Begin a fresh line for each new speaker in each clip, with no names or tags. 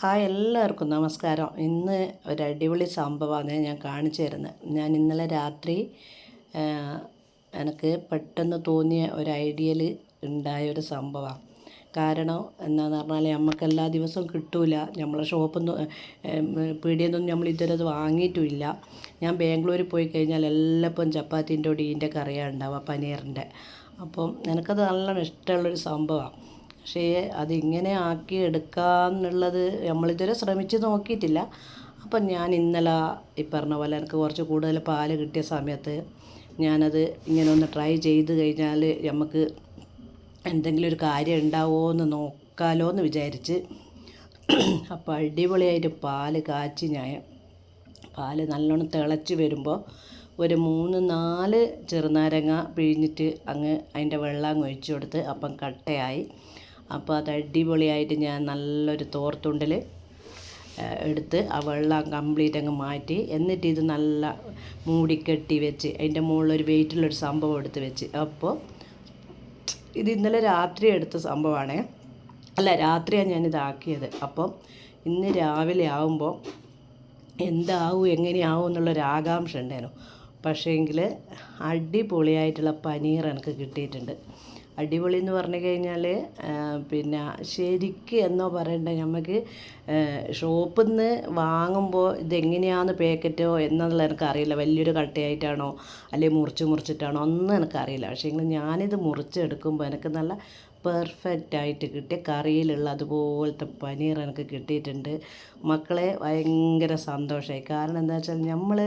Hi എല്ലാവർക്കും നമസ്കാരം. ഇന്ന് ഒരു അടിപൊളി സംഭവമാണ് ഞാൻ കാണിച്ചു തരുന്നത്. ഞാൻ ഇന്നലെ രാത്രി എനിക്ക് പെട്ടെന്ന് തോന്നിയ ഒരു ഐഡിയയിൽ ഉണ്ടായ ഒരു സംഭവമാണ്. കാരണം എന്താണെന്ന് പറഞ്ഞാൽ നമുക്ക് എല്ലാ ദിവസവും കിട്ടൂല. നമ്മളെ ഷോപ്പൊന്നും നിന്ന് പീടിയൊന്നും നമ്മൾ ഇതുവരെ അത് വാങ്ങിയിട്ടുമില്ല. ഞാൻ ബാംഗ്ലൂരിൽ പോയി കഴിഞ്ഞാൽ എല്ലാപ്പം ചപ്പാത്തിന്റെ ഒടീന്റെ കറിയാണ് ഉണ്ടാവുക പനീറിന്റെ. അപ്പം എനിക്കത് നല്ലോണം ഇഷ്ടമുള്ളൊരു സംഭവമാണ്. പക്ഷേ അതിങ്ങനെ ആക്കി എടുക്കാന്നുള്ളത് നമ്മളിതുവരെ ശ്രമിച്ച് നോക്കിയിട്ടില്ല. അപ്പം ഞാൻ ഇന്നലെ ഈ പറഞ്ഞ പോലെ എനിക്ക് കുറച്ച് കൂടുതൽ പാൽ കിട്ടിയ സമയത്ത് ഞാനത് ഇങ്ങനെ ഒന്ന് ട്രൈ ചെയ്ത് കഴിഞ്ഞാൽ നമുക്ക് എന്തെങ്കിലും ഒരു കാര്യം ഉണ്ടാവുമോ എന്ന് നോക്കാലോ എന്ന് വിചാരിച്ച് അപ്പോൾ അടിപൊളിയായിട്ട് പാൽ കാച്ചി ഞാൻ പാൽ നല്ലോണം തിളച്ച് വരുമ്പോൾ ഒരു മൂന്ന് നാല് ചെറുനാരങ്ങ പിഴിഞ്ഞിട്ട് അങ്ങ് അതിന്റെ വെള്ളം ഒഴിച്ചു കൊടുത്ത് അപ്പം കട്ടയായി. അപ്പോൾ അത് അടിപൊളിയായിട്ട് ഞാൻ നല്ലൊരു തോർത്തുണ്ടിൽ എടുത്ത് ആ വെള്ളം കംപ്ലീറ്റ് അങ്ങ് മാറ്റി. എന്നിട്ട് ഇത് നല്ല മൂടിക്കെട്ടി വെച്ച് അതിന്റെ മുകളിലൊരു വെയിറ്റുള്ളൊരു സംഭവം എടുത്ത് വെച്ച്. അപ്പോൾ ഇത് ഇന്നലെ രാത്രി എടുത്ത സംഭവമാണ്. അല്ല രാത്രിയാണ് ഞാനിതാക്കിയത്. അപ്പം ഇന്ന് രാവിലെ ആവുമ്പോൾ എന്താവും എങ്ങനെയാവും എന്നുള്ളൊരു ആകാംക്ഷ ഉണ്ടായിരുന്നു. പക്ഷേങ്കിൽ അടിപൊളിയായിട്ടുള്ള പനീർ എനിക്ക് കിട്ടിയിട്ടുണ്ട്. അടിപൊളി എന്ന് പറഞ്ഞു കഴിഞ്ഞാൽ പിന്നെ ശരിക്ക് എന്നോ പറയണ്ട നമുക്ക് ഷോപ്പിൽ നിന്ന് വാങ്ങുമ്പോൾ ഇതെങ്ങനെയാണ് പാക്കറ്റോ എന്നുള്ളത് എനിക്കറിയില്ല വലിയൊരു കട്ടയായിട്ടാണോ അല്ലെങ്കിൽ മുറിച്ച് മുറിച്ചിട്ടാണോ ഒന്നും എനിക്കറിയില്ല പക്ഷേ ഞാനിത് മുറിച്ചെടുക്കുമ്പോൾ എനിക്ക് നല്ല പെർഫെക്റ്റ് ആയിട്ട് കിട്ടിയ കറിയിലുള്ള അതുപോലത്തെ പനീർ എനിക്ക് കിട്ടിയിട്ടുണ്ട്. മക്കളെ ഭയങ്കര സന്തോഷമായി കാരണം എന്താ വെച്ചാൽ നമ്മൾ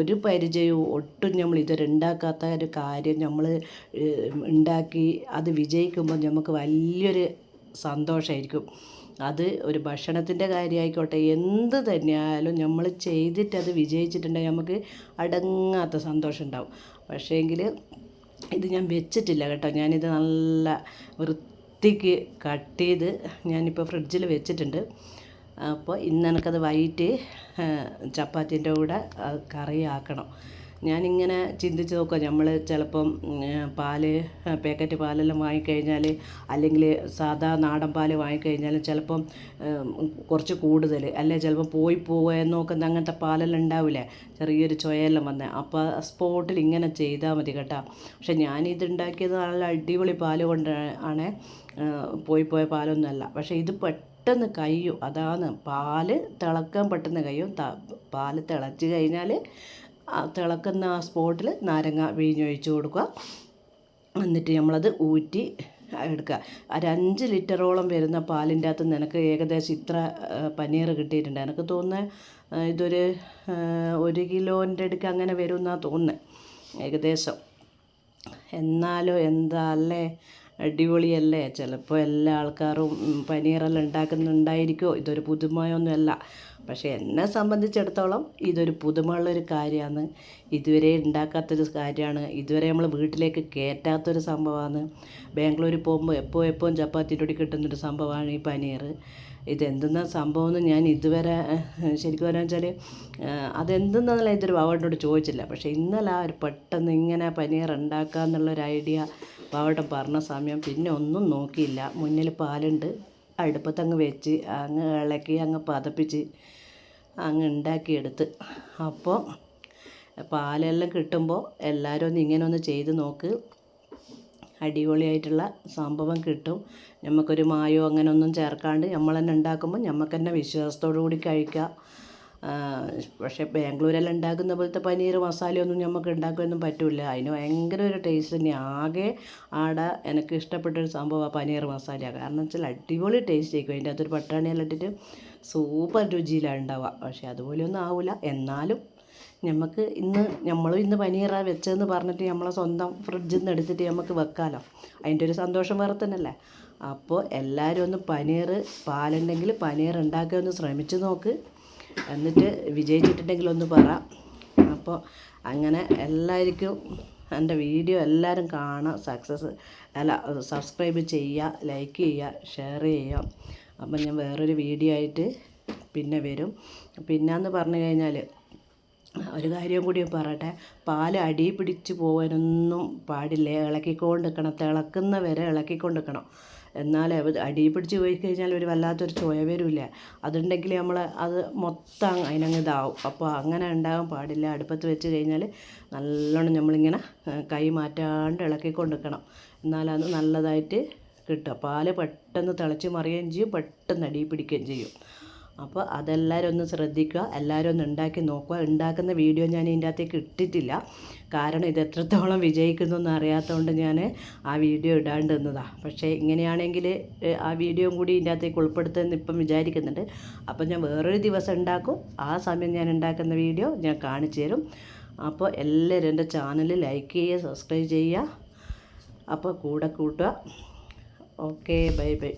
ഒരു പരിചയവും ഒട്ടും നമ്മൾ ഇതുവരെ ഉണ്ടാക്കാത്ത ഒരു കാര്യം നമ്മൾ ഉണ്ടാക്കി അത് വിജയിക്കുമ്പോൾ നമുക്ക് വലിയൊരു സന്തോഷമായിരിക്കും അത് ഒരു ഭക്ഷണത്തിന്റെ കാര്യമായിക്കോട്ടെ എന്ത് തന്നെയായാലും നമ്മൾ ചെയ്തിട്ട് അത് വിജയിച്ചിട്ടുണ്ടെങ്കിൽ നമുക്ക് അടങ്ങാത്ത സന്തോഷം ഉണ്ടാവും. പക്ഷേങ്കിൽ ഇത് ഞാൻ വെച്ചിട്ടില്ല കേട്ടോ. ഞാനിത് നല്ല വൃത്തിക്ക് കട്ട് ചെയ്ത് ഞാനിപ്പോൾ ഫ്രിഡ്ജിൽ വെച്ചിട്ടുണ്ട്. അപ്പോൾ ഇന്ന് എനിക്കത് വൈകിട്ട് ചപ്പാത്തിന്റെ കൂടെ കറി കറിയാക്കണം. ഞാനിങ്ങനെ ചിന്തിച്ച് നോക്കുക. നമ്മൾ ചിലപ്പം പാൽ പാക്കറ്റ് പാലെല്ലാം വാങ്ങിക്കഴിഞ്ഞാൽ അല്ലെങ്കിൽ സാധാ നാടൻ പാൽ വാങ്ങിക്കഴിഞ്ഞാൽ ചിലപ്പം കുറച്ച് കൂടുതൽ അല്ലെ ചിലപ്പം പോയി പോവുക എന്ന് നോക്കുന്ന അങ്ങനത്തെ പാലെല്ലാം ഉണ്ടാവില്ലേ? ചെറിയൊരു ചൊയെല്ലാം വന്ന്. അപ്പോൾ സ്പോട്ടിൽ ഇങ്ങനെ ചെയ്താൽ മതി കേട്ടോ. പക്ഷെ ഞാനിത് ഉണ്ടാക്കിയത് നല്ല അടിപൊളി പാൽ കൊണ്ട് ആണ് പോയി പോയ പാലൊന്നുമല്ല. പക്ഷേ ഇത് പെട്ടെന്ന് കഴിയും അതാണ് പാൽ തിളക്കാൻ പെട്ടെന്ന് കഴിയും ത- പാൽ തിളച്ച് കഴിഞ്ഞാൽ തിളക്കുന്ന ആ സ്പോട്ടിൽ നാരങ്ങ പിഴിഞ്ഞൊഴിച്ച് കൊടുക്കുക. എന്നിട്ട് നമ്മളത് ഊറ്റി എടുക്കുക. ഒരഞ്ച് ലിറ്ററോളം വരുന്ന പാലിന്റെ അകത്ത് നിനക്ക് ഏകദേശം ഇത്ര പനീർ കിട്ടിയിട്ടുണ്ട്. എനിക്ക് തോന്നുന്നത് ഇതൊരു ഒരു കിലോന്റെ അടുക്ക് അങ്ങനെ വരും എന്നാണ് തോന്നുന്നത് ഏകദേശം. എന്നാലോ എന്താ അല്ലേ? അടിപൊളിയല്ലേ? ചിലപ്പോൾ എല്ലാ ആൾക്കാരും പനീറെല്ലാം ഉണ്ടാക്കുന്നുണ്ടായിരിക്കുമോ ഇതൊരു പുതുമയൊന്നുമല്ല. പക്ഷേ എന്നെ സംബന്ധിച്ചിടത്തോളം ഇതൊരു പുതുമയുള്ളൊരു കാര്യമാണ്. ഇതുവരെ ഉണ്ടാക്കാത്തൊരു കാര്യമാണ്. ഇതുവരെ നമ്മൾ വീട്ടിലേക്ക് കയറ്റാത്തൊരു സംഭവമാണ്. ബാംഗ്ലൂരിൽ പോകുമ്പോൾ എപ്പോൾ എപ്പോഴും ചപ്പാത്തിന്റെ കൂടി കിട്ടുന്നൊരു സംഭവമാണ് ഈ പനീർ ഇതെന്തെന്ന സംഭവം എന്ന് ഞാൻ ഇതുവരെ ശരിക്കും പറഞ്ഞാൽ വെച്ചാൽ അതെന്തെന്നല്ല ഇതൊരു ബാബേട്ടനോട് ചോദിച്ചില്ല. പക്ഷേ ഇന്നലെ ആ ഒരു പെട്ടെന്ന് ഇങ്ങനെ പനീർ ഉണ്ടാക്കുക എന്നുള്ളൊരു ഐഡിയ ബാബേട്ടൻ പറഞ്ഞ സമയം പിന്നെ ഒന്നും നോക്കിയില്ല. മുന്നിൽ പാലുണ്ട്. അടുപ്പത്തങ്ങ് വെച്ച് അങ്ങ് ഇളക്കി അങ്ങ് പതപ്പിച്ച് അങ്ങ് ഉണ്ടാക്കിയെടുത്ത്. അപ്പോൾ പാലെല്ലാം കിട്ടുമ്പോൾ എല്ലാവരും ഒന്ന് ഇങ്ങനെ ഒന്ന് ചെയ്ത് നോക്ക്. അടിപൊളിയായിട്ടുള്ള സംഭവം കിട്ടും. നമുക്കൊരു മായോ അങ്ങനെ ഒന്നും ചേർക്കാണ്ട് നമ്മൾ തന്നെ ഉണ്ടാക്കുമ്പോൾ നമുക്ക് തന്നെ വിശ്വാസത്തോടു കൂടി കഴിക്കാം. പക്ഷേ ബാംഗ്ലൂരെല്ലാം ഉണ്ടാക്കുന്ന പോലത്തെ പനീർ മസാലയൊന്നും നമുക്ക് ഉണ്ടാക്കാനൊന്നും പറ്റില്ല അതിന് ഭയങ്കര ഒരു ടേസ്റ്റ് തന്നെ. ആകെ ആടെ എനിക്ക് ഇഷ്ടപ്പെട്ട ഇഷ്ടപ്പെട്ടൊരു സംഭവമാണ് പനീർ മസാല കാരണം വെച്ചാൽ അടിപൊളി ടേസ്റ്റ് ആയിരിക്കും. അതിന്റെ അകത്തൊരു പട്ടാണിയെല്ലാം ഇട്ടിട്ട് സൂപ്പർ രുചിയിലാണ് ഉണ്ടാവുക. പക്ഷേ അതുപോലെയൊന്നും ആവില്ല എന്നാലും നമുക്ക് ഇന്ന് നമ്മളും ഇന്ന് പനീറാണ് വെച്ചതെന്ന് പറഞ്ഞിട്ട് നമ്മളെ സ്വന്തം ഫ്രിഡ്ജിൽ നിന്ന് എടുത്തിട്ട് നമുക്ക് വെക്കാമല്ലോ അതിന്റെ ഒരു സന്തോഷം വേറെ തന്നെയല്ലേ? അപ്പോൾ എല്ലാവരും ഒന്ന് പനീർ പാലുണ്ടെങ്കിൽ പനീർ ഉണ്ടാക്കാൻ ഒന്ന് ശ്രമിച്ച് നോക്ക്. എന്നിട്ട് വിജയിച്ചിട്ടുണ്ടെങ്കിൽ ഒന്ന് പറ. അപ്പോൾ അങ്ങനെ എല്ലാവർക്കും എന്റെ വീഡിയോ എല്ലാവരും കാണുക സക്സസ് അല്ല സബ്സ്ക്രൈബ് ചെയ്യുക ലൈക്ക് ചെയ്യുക ഷെയർ ചെയ്യുക. അപ്പം ഞാൻ വേറൊരു വീഡിയോ ആയിട്ട് പിന്നെ വരും. പിന്നെന്ന് പറഞ്ഞു കഴിഞ്ഞാൽ ഒരു കാര്യം കൂടി പറയട്ടെ. പാൽ അടി പിടിച്ച് പോകാനൊന്നും പാടില്ല. ഇളക്കിക്കൊണ്ട് നിൽക്കണം. തിളക്കുന്ന വരെ ഇളക്കിക്കൊണ്ട് നിൽക്കണം. എന്നാലേ അടിയിൽ അടി പിടിച്ച് പോയി കഴിഞ്ഞാൽ ഒരു വല്ലാത്തൊരു ചുവ വരില്ല അതുണ്ടെങ്കിൽ നമ്മൾ അത് മൊത്തം അതിനങ്ങ് ഇതാവും അപ്പോൾ അങ്ങനെ ഉണ്ടാകാൻ പാടില്ല. അടുപ്പത്ത് വെച്ച് കഴിഞ്ഞാൽ നല്ലോണം നമ്മളിങ്ങനെ കൈ മാറ്റാണ്ട് ഇളക്കി നിൽക്കണം എന്നാലത് നല്ലതായിട്ട് കിട്ടുക പാൽ പെട്ടെന്ന് തിളച്ച് മറിയുകയും ചെയ്യും പെട്ടെന്ന് അടിയിൽ പിടിക്കുകയും ചെയ്യും. അപ്പോൾ അതെല്ലാവരും ഒന്ന് ശ്രദ്ധിക്കുക എല്ലാവരും ഒന്ന് ഉണ്ടാക്കി നോക്കുക. ഉണ്ടാക്കുന്ന വീഡിയോ ഞാൻ ഇതിന്റെ അകത്തേക്ക് ഇട്ടിട്ടില്ല. കാരണം ഇത് എത്രത്തോളം വിജയിക്കുന്നു എന്നറിയാത്തതുകൊണ്ട് ഞാൻ ആ വീഡിയോ ഇടാണ്ട് നിന്നതാണ് പക്ഷേ ഇങ്ങനെയാണെങ്കിൽ ആ വീഡിയോ കൂടി ഇതിന്റെ അകത്തേക്ക് ഉൾപ്പെടുത്തുമെന്ന് ഇപ്പം വിചാരിക്കുന്നുണ്ട്. അപ്പം ഞാൻ വേറൊരു ദിവസം ഉണ്ടാക്കും. ആ സമയം ഞാൻ ഉണ്ടാക്കുന്ന വീഡിയോ ഞാൻ കാണിച്ചു തരും. അപ്പോൾ എല്ലാവരും എന്റെ ചാനൽ ലൈക്ക് ചെയ്യുക സബ്സ്ക്രൈബ് ചെയ്യുക. അപ്പോൾ കൂടെ കൂട്ടുക. Okay bye bye.